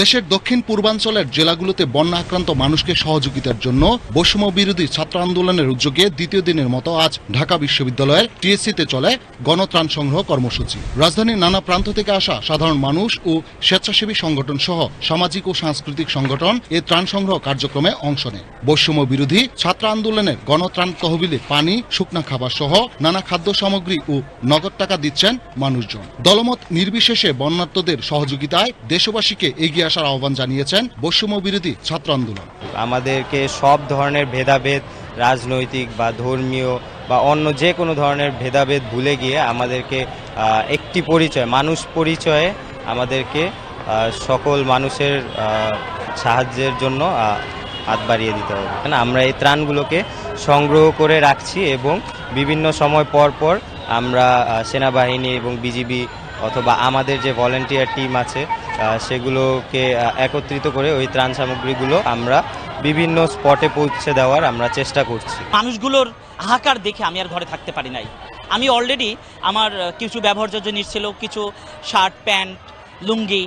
দেশের দক্ষিণ পূর্বাঞ্চলের জেলাগুলোতে বন্যা আক্রান্ত মানুষকে সহযোগিতার জন্য বৈষম্য বিরোধী ছাত্র আন্দোলনের উদ্যোগে দ্বিতীয় দিনের মতো আজ ঢাকা বিশ্ববিদ্যালয়ের টিএসসিতে চলে গণত্রাণ সংগ্রহ কর্মসূচি। রাজধানীর নানা প্রান্ত থেকে আসা সাধারণ মানুষ ও স্বেচ্ছাসেবী সংগঠন সহ সামাজিক ও সাংস্কৃতিক সংগঠন এ ত্রাণ সংগ্রহ কার্যক্রমে অংশ নেয়। বৈষম্য বিরোধী ছাত্র আন্দোলনের গণত্রাণ তহবিলে পানি, শুকনা খাবার সহ নানা খাদ্য সামগ্রী ও নগদ টাকা দিচ্ছেন মানুষজন। দলমত নির্বিশেষে বন্যার্তদের সহযোগিতায় দেশবাসীকে এগিয়ে আসার আহ্বান জানিয়েছেন বৈষম্য বিরোধী ছাত্র আন্দোলন। আমাদেরকে সব ধরনের ভেদাভেদ, রাজনৈতিক বা ধর্মীয় বা অন্য যে কোনো ধরনের ভেদাভেদ ভুলে গিয়ে আমাদেরকে একটি পরিচয়, মানুষ পরিচয়ে আমাদেরকে সকল মানুষের সাহায্যের জন্য হাত বাড়িয়ে দিতে হবে। কেন আমরা এই ত্রাণগুলোকে সংগ্রহ করে রাখছি এবং বিভিন্ন সময় পর পর আমরা সেনাবাহিনী এবং বিজিবি অথবা আমাদের যে ভলেন্টিয়ার টিম আছে সেগুলোকে একত্রিত করে ওই ত্রাণ সামগ্রীগুলো আমরা বিভিন্ন স্পটে পৌঁছে দেওয়ার আমরা চেষ্টা করছি। মানুষগুলোর হাহাকার দেখে আমি আর ঘরে থাকতে পারি নাই। আমি অলরেডি আমার কিছু ব্যবহার্য জিনিস ছিল, কিছু শার্ট প্যান্ট লুঙ্গি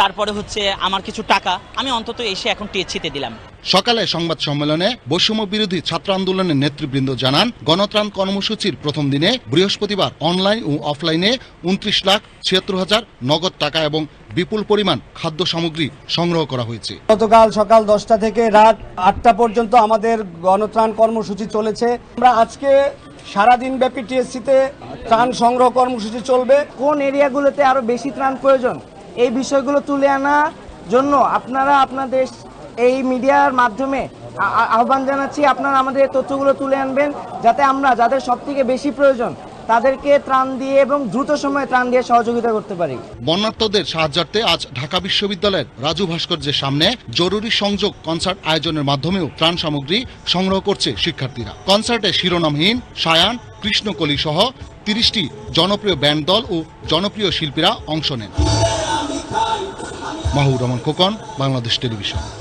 তারপরে হচ্ছে আমার কিছু টাকা আমি অন্তত এসে এখন টিএসসিতে দিলাম। সকালে সংবাদ সম্মেলনে বৈষম্য বিরোধী ছাত্র আন্দোলনের নেতৃবৃন্দ জানান গণত্রাণ কর্মসূচির প্রথম দিনে বৃহস্পতিবার অনলাইন ও অফলাইনে উনত্রিশ লাখ ছিয়াত্তর হাজার নগদ টাকা এবং বিপুল পরিমাণ খাদ্য সামগ্রী সংগ্রহ করা হয়েছে। গতকাল সকাল দশটা থেকে রাত আটটা পর্যন্ত আমাদের গণত্রাণ কর্মসূচি চলেছে। আমরা আজকে সারাদিন ব্যাপী টিএসসিতে ত্রাণ সংগ্রহ কর্মসূচি চলবে। কোন এরিয়াগুলোতে আরও বেশি ত্রাণ প্রয়োজন? এই বিষয়গুলো তুলে আনা জন্য আপনারা আপনাদের এই মিডিয়ার মাধ্যমে আহ্বান জানাচ্ছি। আপনারা আমাদের এই তথ্যগুলো তুলে আনবেন যাতে আমরা যাদের সব থেকে বেশি প্রয়োজন তাদেরকে ত্রাণ দিয়ে এবং দ্রুত সময়ে ত্রাণ দিয়ে সহযোগিতা করতে পারি। বন্যার্তদের সাহায্যার্থে আজ ঢাকা বিশ্ববিদ্যালয়ের রাজু ভাস্কর্যের সামনে জরুরি সংযোগ কনসার্ট আয়োজনের মাধ্যমেও ত্রাণ সামগ্রী সংগ্রহ করছে শিক্ষার্থীরা। কনসার্টে শিরোনামহীন সায়ান, কৃষ্ণকলি সহ তিরিশটি জনপ্রিয় ব্যান্ড দল ও জনপ্রিয় শিল্পীরা অংশ নেন। মাহুর রহমান খোকন বাংলাদেশ টেলিভিশন।